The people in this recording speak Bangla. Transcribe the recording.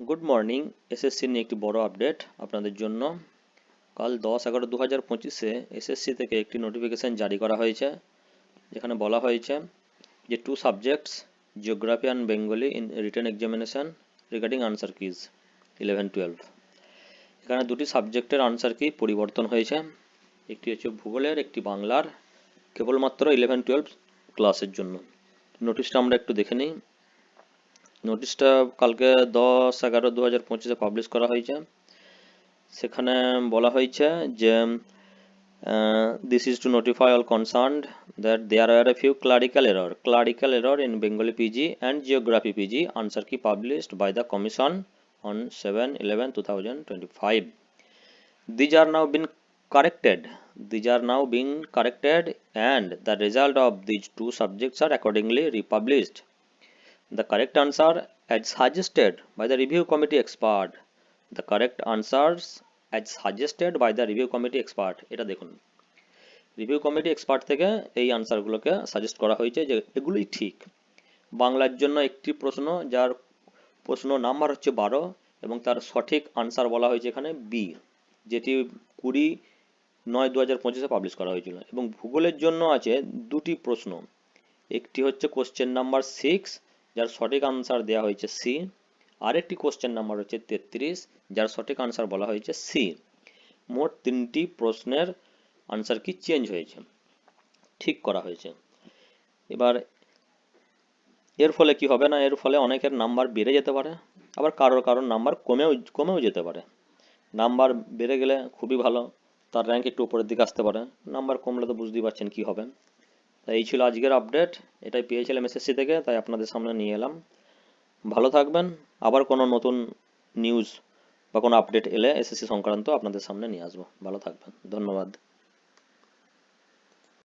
গুড মর্নিং এসএসসি নিয়ে একটি বড় আপডেট আপনাদের জন্য। কাল দশ এগারো দু হাজার পঁচিশে এসএসসি থেকে একটি নোটিফিকেশান জারি করা হয়েছে, যেখানে বলা হয়েছে যে two subjects geography and Bengali in written examination regarding answer keys eleven twelve এখানে দুটি সাবজেক্টের আনসার কি পরিবর্তন হয়েছে? একটি হচ্ছে ভূগোলের, একটি বাংলার, কেবলমাত্র ইলেভেন টুয়েলভ ক্লাসের জন্য। নোটিশটা আমরা একটু দেখে নিই। নোটিশটা কালকে দশ এগারো দু হাজার পঁচিশে পাবলিশ করা হয়েছে। সেখানে বলা হয়েছে যে this is to notify all concerned that there are a few clerical error clerical error in Bengali PG and geography PG answer key published by the commission on 7 11 2025 these are now been corrected. These are now being corrected and the result of these two subjects are accordingly republished. The correct answer as suggested by the review committee expert. The correct answers as suggested by the review committee expert. এটা দেখুন। রিভিউ কমিটি এক্সপার্ট থেকে এই আনসারগুলোকে সাজেস্ট করা হয়েছে যে এগুলোই ঠিক। বাংলার জন্য একটি প্রশ্ন, যার প্রশ্ন নাম্বার হচ্ছে বারো এবং তার সঠিক আনসার বলা হয়েছে এখানে বি যেটি কুড়ি নয় দু হাজার পঁচিশে পাবলিশ করা হয়েছিল। এবং ভূগোলের জন্য আছে দুটি প্রশ্ন। একটি হচ্ছে কোশ্চেন নাম্বার সিক্স যার সঠিক আনসার দেওয়া হয়েছে সি আরেকটি কোশ্চেন নাম্বার হচ্ছে তেত্রিশ, যার সঠিক আনসার বলা হয়েছে সি মোট তিনটি প্রশ্নের আনসার কি চেঞ্জ হয়েছে? ঠিক করা হয়েছে। এবার এর ফলে কি হবে না? এর ফলে অনেকের নাম্বার বেড়ে যেতে পারে, আবার কারোর কারোর নাম্বার কমেও কমেও যেতে পারে। নাম্বার বেড়ে গেলে খুবই ভালো, তার র্যাঙ্ক একটু উপরের দিকে আসতে পারে। নাম্বার কমলে তো বুঝতেই পারছেন কি হবে। তাই এই ছিল আজকের আপডেট এটাই পেয়েছিলাম এসএসসি থেকে, তাই আপনাদের সামনে নিয়ে এলাম। ভালো থাকবেন। আবার কোনো নতুন নিউজ বা কোনো আপডেট এলে এসএসসি সংক্রান্ত আপনাদের সামনে নিয়ে আসব। ভালো থাকবেন। ধন্যবাদ।